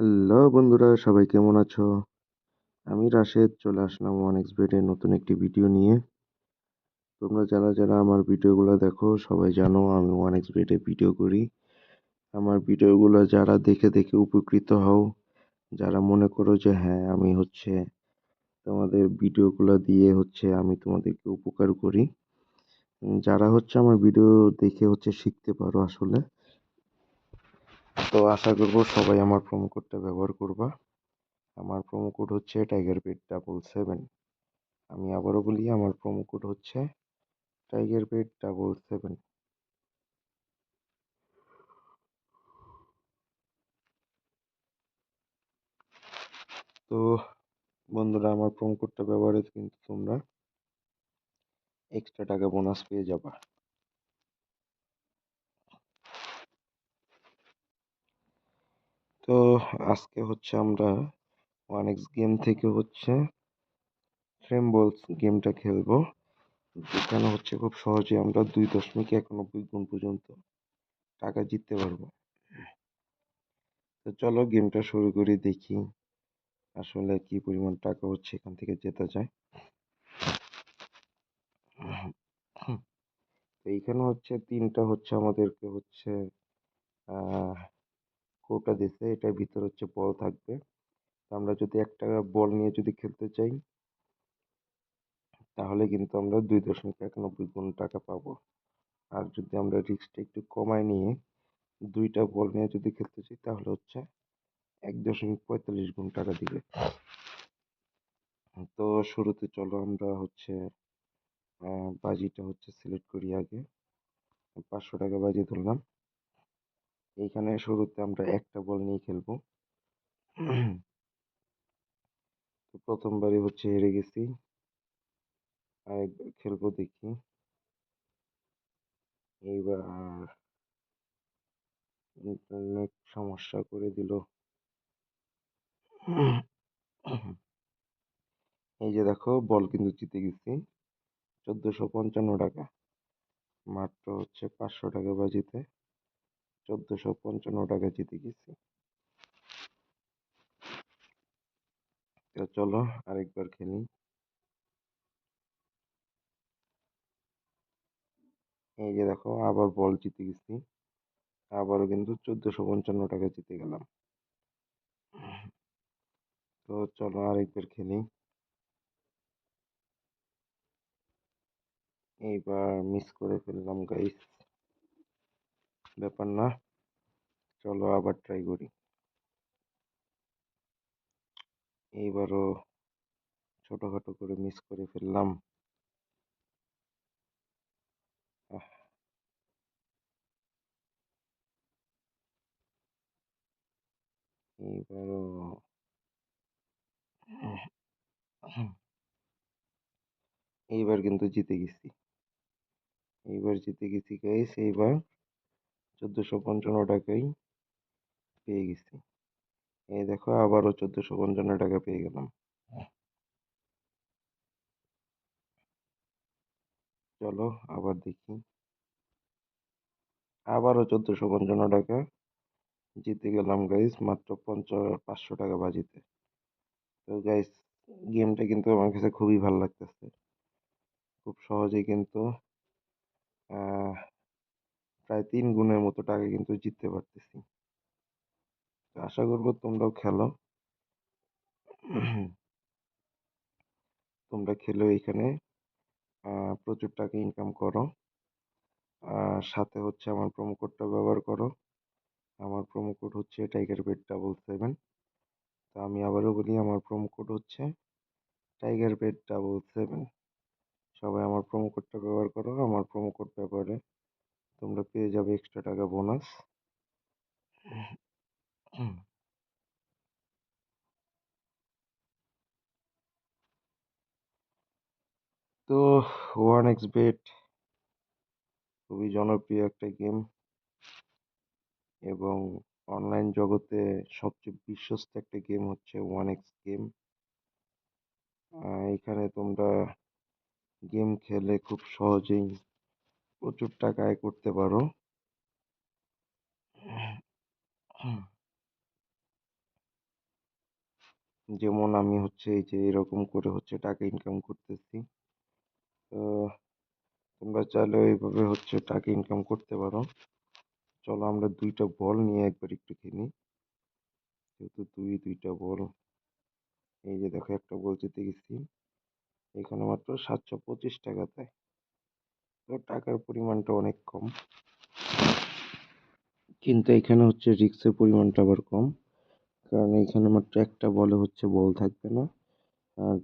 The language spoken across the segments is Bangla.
হ্যালো বন্ধুরা, সবাই কেমন আছো? আমি রাশেদ, চলে আসলাম ওয়ান এক্স বেডের নতুন একটি ভিডিও নিয়ে। তোমরা যারা যারা আমার ভিডিওগুলো দেখো, সবাই জানো আমি ওয়ান এক্স বেডে ভিডিও করি। আমার ভিডিওগুলো যারা দেখে দেখে উপকৃত হও, যারা মনে করো যে হ্যাঁ আমি হচ্ছে তোমাদের ভিডিওগুলো দিয়ে হচ্ছে আমি তোমাদেরকে উপকার করি। যারা হচ্ছে আমার ভিডিও দেখে হচ্ছে শিখতে পারো আসলে। তো আশা করব সবাই আমার প্রোমো কোডটা ব্যবহার করবা। আমার প্রোমো কোড হচ্ছে টাইগার পেট ডাবল সেভেন আমি আবারও বলি, আমার প্রোমো কোড হচ্ছে টাইগার পেট ডাবল সেভেন তো বন্ধুরা, আমার প্রোমো কোডটা ব্যবহারে কিন্তু তোমরা এক্সট্রা টাকা বোনাস পেয়ে যাবা। তো আজকে হচ্ছে আমরা ওয়ান এক্স গেম থেকে হচ্ছে ট্রেমবলস গেমটা খেলব। যেখানে হচ্ছে খুব সহজে আমরা দুই দশমিক একানব্বই গুণ পর্যন্ত টাকা জিততে পারব। তো চলো গেমটা শুরু করি, দেখি আসলে কি পরিমাণ টাকা হচ্ছে এখান থেকে জেতা যায়। তো এইখানে হচ্ছে তিনটা হচ্ছে আমাদেরকে হচ্ছে কৌটা দিছে, এটার ভিতর হচ্ছে বল থাকবে। আমরা যদি একটা বল নিয়ে যদি খেলতে চাই, তাহলে কিন্তু আমরা দুই দশমিক একানব্বই গুণ টাকা পাবো। আর যদি আমরা রিস্কটা একটু কমায় নিয়ে দুইটা বল নিয়ে যদি খেলতে চাই, তাহলে হচ্ছে এক দশমিক পঁয়তাল্লিশ গুণ টাকা দিবে। তো শুরুতে চলো আমরা হচ্ছে বাজিটা হচ্ছে সিলেক্ট করি আগে। পাঁচশো টাকা বাজি ধরলাম। এইখানে শুরুতে আমরা একটা বল নিয়ে খেলব। তো প্রথমবারই হচ্ছে হেরে গেছি। আরেকবার খেলব দেখি। এইবার ইন্টারনেট সমস্যা করে দিল। এই যে দেখো, বল কিন্তু জিতে গেছি। চোদ্দোশো পঞ্চান্ন টাকা। মাত্র হচ্ছে পাঁচশো টাকা বাজিতে। চোদ্দোশো পঞ্চান্ন টাকা জিতে গেছি। তো চলো আরেকবার খেলি। এই যে দেখো, আবার বল জিতে গেছি। আবারও কিন্তু চোদ্দোশো পঞ্চান্ন টাকা জিতে গেলাম। তো চলো আরেকবার খেলি। এইবার মিস করে ফেললাম গাইস ব্যাপার না। চলো আবার ট্রাই করি। এইবারও ছোটখাটো করে মিস করে ফেললাম। এইবারও এইবার কিন্তু জিতে গেছি। এইবার জিতে গেছি গাইস এইবার চোদ্দোশো পঞ্চান্ন টাকাই পেয়ে গেছি। এই দেখো, আবারও চোদ্দোশো পঞ্চান্ন টাকা পেয়ে গেলাম। চলো, আবার দেখি। আবারও চোদ্দোশো পঞ্চান্ন টাকা জিতে গেলাম গাইস মাত্র পঞ্চাশ, পাঁচশো টাকা বাজিতে। তো গাইস গেমটা কিন্তু আমার কাছে খুবই ভালো লাগতেছে। খুব সহজেই কিন্তু প্রায় তিন গুণের মতো টাকা কিন্তু জিততে পারতেছি। আশা করব তোমরাও খেলো। তোমরা খেলো এখানে প্রচুর টাকা ইনকাম করো। আর সাথে হচ্ছে আমার প্রোমো কোডটা ব্যবহার করো। আমার প্রোমো কোড হচ্ছে টাইগার বেড ডাবল সেভেন তো আমি আবারও বলি, আমার প্রোমো কোড হচ্ছে টাইগার বেড ডাবল সেভেন সবাই আমার প্রোমো কোডটা ব্যবহার করো। আমার প্রোমো কোড ব্যবহারে তোমরা পেয়ে যাবে এক্সট্রা টাকা বোনাস তো ওয়ান এক্স বেট খুবই জনপ্রিয় একটা গেম এবং অনলাইন জগতে সবচেয়ে বিশ্বস্ত একটা গেম হচ্ছে ওয়ান এক্স গেম এখানে তোমরা গেম খেলে খুব সহজেই প্রচুর টাকা আয় করতে পারো। যেমন আমি হচ্ছে এই যে এরকম করে হচ্ছে টাকা ইনকাম করতেছি। তো তোমরা চাইলে এইভাবে হচ্ছে টাকা ইনকাম করতে পারো। চলো আমরা দুইটা বল নিয়ে একবার একটু খেলি। যেহেতু দুই, দুইটা বল। এই যে দেখো একটা বল জিতে গেছি এখানে মাত্র সাতশো পঁচিশ টাকা দেয়। টাকার পরিমাণটা অনেক কম। কিন্তু এখানে হচ্ছে রিক্সের পরিমাণটা আবার কম। কারণ এখানে মাত্র একটা বলে হচ্ছে বল থাকবে না। আর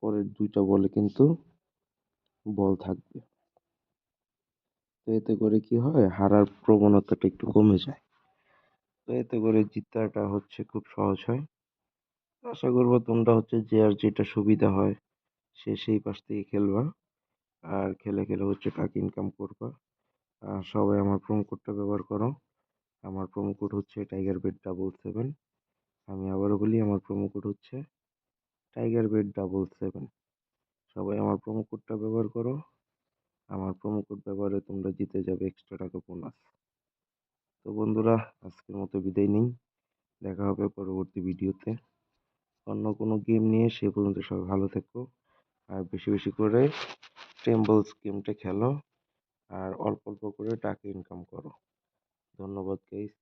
পরের দুইটা বলে কিন্তু বল থাকবে। তো এতে করে কি হয়? হারার প্রবণতাটা একটু কমে যায়। তো এতে করে জিতাটা হচ্ছে খুব সহজ হয়। আশা করব তোমরা হচ্ছে যে আর যেটা সুবিধা হয়, সে সেই পাশ থেকে খেলবা। আর খেলে খেলে হচ্ছে টাকা ইনকাম করবা। আর সবাই আমার প্রোমো কোডটা ব্যবহার করো। আমার প্রোমো কোড হচ্ছে টাইগার বেড ডাবল সেভেন আমি আবারও বলি, আমার প্রোমো কোড হচ্ছে টাইগার বেড ডাবল সেভেন সবাই আমার প্রোমো কোডটা ব্যবহার করো। আমার প্রোমো কোড ব্যবহারে তোমরা জিতে যাবে এক্সট্রা টাকা বোনাস তো বন্ধুরা, আজকের মতো বিদায় নিই। দেখা হবে পরবর্তী ভিডিওতে। অন্য কোনো গেম নিয়ে সে পর্যন্ত সবাই ভালো থেকো। আর বেশি বেশি করে টেম্বলস গেমটা খেলো। আর অল্প অল্প করে টাকা ইনকাম করো। ধন্যবাদ গাইস